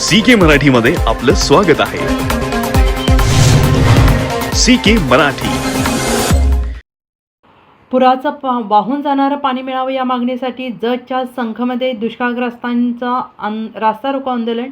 C के मराठीमध्ये आपलं स्वागत आहे. C K Marathi. पुराचं पा वाहून जाणारं पाणी मिळावं या मागणीसाठी जतच्या संघमध्ये दुष्काळग्रस्तांचा आन रास्ता रोको आंदोलन.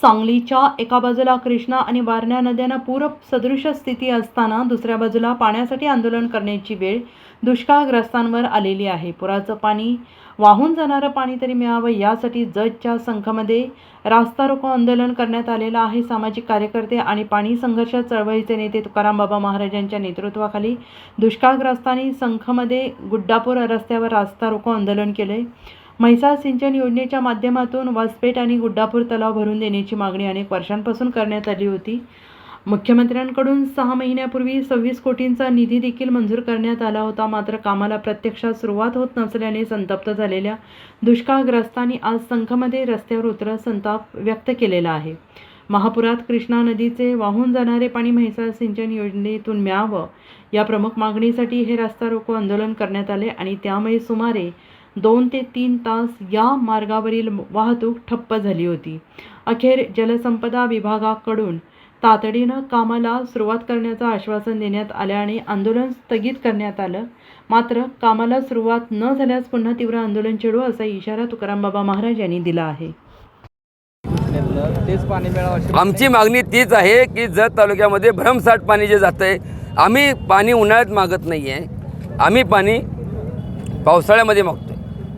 सांगलीच्या एका बाजूला कृष्णा आणि वारणा नद्यांना पूर सदृश स्थिती असताना दुसऱ्या बाजूला पाण्यासाठी आंदोलन करण्याची वेळ दुष्काळग्रस्तांवर आलेली आहे. पुराचं पाणी वाहून जाणारं पाणी तरी मिळावं यासाठी जजच्या संघामध्ये रास्ता रोको आंदोलन करण्यात आलेलं आहे. सामाजिक कार्यकर्ते आणि पाणी संघर्ष चळवळीचे नेते तुकाराम बाबा महाराजांच्या नेतृत्वाखाली दुष्काळग्रस्तांनी संघमध्ये गुड्डापूर रस्त्यावर रास्ता रोको आंदोलन केले म्हैसाळ सिंचन योजनेच्या माध्यमातून वासपेठ आणि गुड्डापूर तलाव भरून देण्याची मागणी अनेक वर्षांपासून करण्यात आली होती. मुख्यमंत्र्यांकडून सहा महिन्यापूर्वी सव्वीस कोटींचा निधी देखील मंजूर करण्यात आला होता. मात्र कामाला प्रत्यक्षात सुरुवात होत नसल्याने संतप्त झालेल्या दुष्काळग्रस्तांनी आज संघमध्ये रस्त्यावर उतरत संताप व्यक्त केलेला आहे. महापुरात कृष्णा नदीचे वाहून जाणारे पाणी म्हैसाळ सिंचन योजनेतून मिळावं या प्रमुख मागणीसाठी हे रस्ता रोको आंदोलन करण्यात आले आणि त्यामुळे सुमारे दोन ते तीन तास या मार्गावरील वाहतूक ठप्प झाली होती. अखेर जलसंपदा विभागाकडून तातडीनं कामाला सुरुवात करण्याचं आश्वासन देण्यात आलं आणि आंदोलन स्थगित करण्यात आलं. मात्र कामाला सुरुवात न झाल्यास पुन्हा तीव्र आंदोलन छेडू असा इशारा तुकाराम बाबा महाराज यांनी दिला आहे. तेच पाणी आमची मागणी तीच आहे की जत तालुक्यामध्ये भ्रमसाठ पाणी जे जातं आहे आम्ही पाणी उन्हाळ्यात मागत नाही आहे आम्ही पाणी पावसाळ्यामध्ये मागतो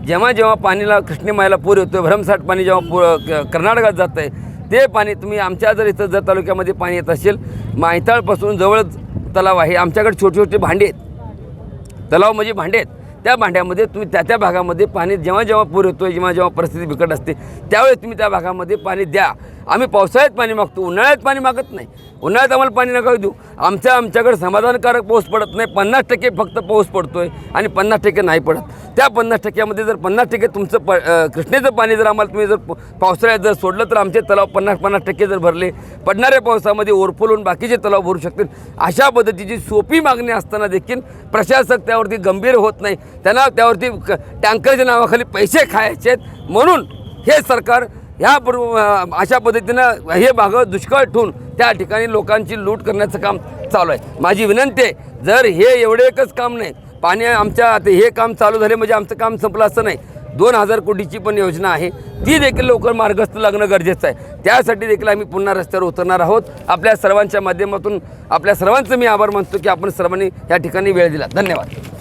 जेव्हा जेव्हा पाणीला कृष्णीमायला पूर येतो भरमसाठ पाणी जेव्हा पू क- कर्नाटकात जातं आहे ते पाणी तुम्ही आमच्या जर इथं जर तालुक्यामध्ये पाणी येत असेल माहिताळपासून जवळच तलाव आहे आमच्याकडे छोटे छोटे भांडे आहेत. तलाव म्हणजे भांडे आहेत. त्या भांड्यामध्ये तुम्ही त्या त्या भागामध्ये पाणी जेव्हा जेव्हा पूर येतो जेव्हा जेव्हा परिस्थिती बिकट असते त्यावेळेस तुम्ही त्या भागामध्ये पाणी द्या. आम्ही पावसाळ्यात पाणी मागतो उन्हाळ्यात पाणी मागत नाही. उन्हाळ्यात आम्हाला पाणी नका देऊ. आमच्या आमच्याकडे समाधानकारक पाऊस पडत नाही. पन्नास टक्के फक्त पाऊस पडतो आहे आणि पन्नास टक्के नाही पडत. त्या पन्नास टक्क्यामध्ये जर पन्नास टक्के तुमचं प कृष्णेचं पाणी जर आम्हाला तुम्ही जर पावसाळ्यात जर सोडलं तर आमचे तलाव पन्नास पन्नास टक्के जर भरले पडणाऱ्या पावसामध्ये ओरफोल बाकीचे तलाव भरू शकतील. अशा पद्धतीची सोपी मागणी असताना देखील प्रशासक त्यावरती गंभीर होत नाही. त्यांना त्यावरती क- टँकरच्या नावाखाली पैसे खायचे आहेत. म्हणून हे सरकार ह्या अशा पद्धतीनं हे भाग दुष्काळ ठेवून त्या ठिकाणी लोकांची लूट करण्याचं काम चालू आहे. माझी विनंती आहे जर हे एवढे एकच काम नाही पाणी आमच्या आता हे काम चालू झाले म्हणजे आमचं काम संपलं असं नाही. दोन हजार कोटीची पण योजना आहे. ती देखील लवकर मार्गस्थ लागणं गरजेचं आहे. त्यासाठी देखील आम्ही पुन्हा रस्त्यावर उतरणार आहोत. आपल्या सर्वांच्या माध्यमातून आपल्या सर्वांचं मी आभार मानतो की आपण सर्वांनी या ठिकाणी वेळ दिला. धन्यवाद.